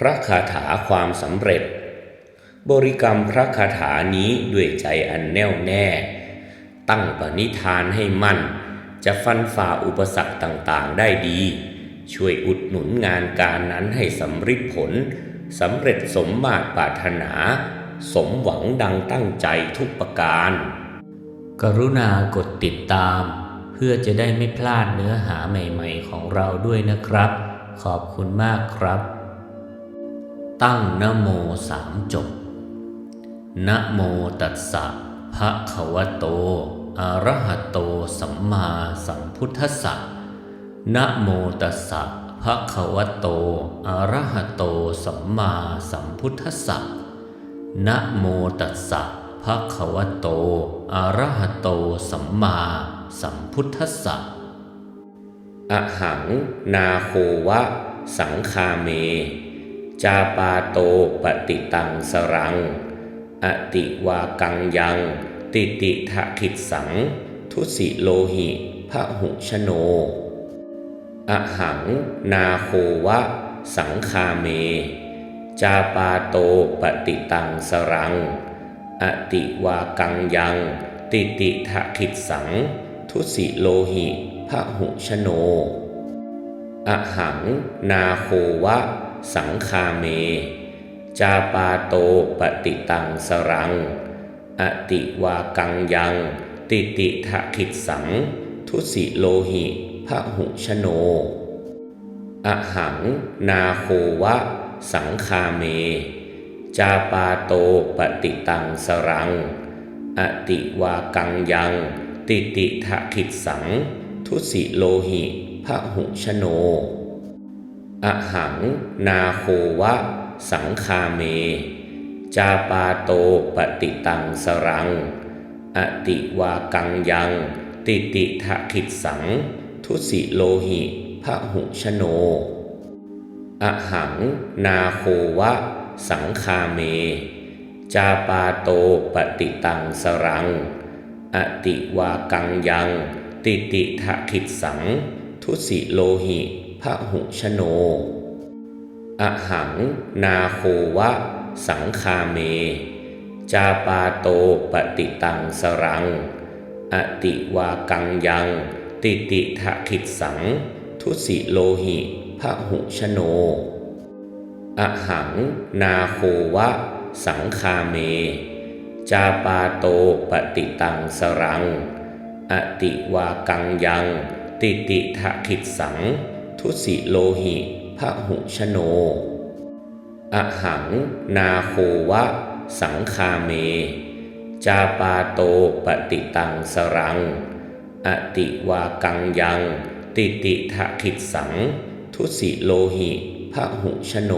พระคาถาความสำเร็จ บริกรรมพระคาถานี้ด้วยใจอันแน่วแน่ ตั้งปณิธานให้มั่น จะฟันฝ่าอุปสรรคต่างๆได้ดี ช่วยอุดหนุนงานการนั้นให้สำฤทธิ์ผลสำเร็จสมมาตรปรารถนา สมหวังดังตั้งใจทุกประการ กรุณากดติดตาม เพื่อจะได้ไม่พลาดเนื้อหาใหม่ๆของเราด้วยนะครับ ขอบคุณมากครับ ตั้งนโมสามจบนะโมตัสสะภะคะวะโต อะระหะโต สัมมาสัมพุทธัสสะนะโมตัสสะภะคะวะโต อะระหะโต สัมมาสัมพุทธัสสะนะโมตัสสะภะคะวะโต อะระหะโต สัมมาสัมพุทธัสสะอหัง นาโควะ สังคาเม จาปาโตปฏิตังสรัง อติวากังยัง ติติทะขิดสัง ทุสิโลหิพระหุชโน อหังนาโควะ สังคาเม จาปาโตปฏิตังสรัง อติวากังยัง ติติทะขิดสัง ทุสิโลหิพระหุชโน อหังนาโควะ สังคาเม จาปาโตปฏิตังสรัง อติวากังยัง ติติทะขิดสัง ทุสิโลหิพระหุชโน อหังนาโควะ สังคาเม จาปาโตปฏิตังสรัง อติวากังยัง ติติทะขิดสัง ทุสิโลหิพระหุชโน อหังนาโควะ สังคาเม จาปาโตปฏิตังสรัง อติวากังยัง ติติทะขิดสัง ทุสิโลหิพระหุชโน อหังนาโควะ สังคาเม จาปาโตปฏิตังสรัง อติวากังยัง ติติทะขิดสัง ทุสิโลหิ พระหุชโน อหังนาโควะ สังคาเม จาปาโตปฏิตังสรัง อติวากังยัง ติติทะขิดสัง ทุสิโลหิพระหุชโน อหังนาโควะ สังคาเม จาปาโตปฏิตังสรัง อติวากังยังติติทะขิดสัง ทุสิโลหิพะหุชโน อหัง นาโควะ สังคาเม จาปาโตปฏิตังสรัง อติวากังยัง ติติทะขิดสัง ทุสิโลหิพะหุชโน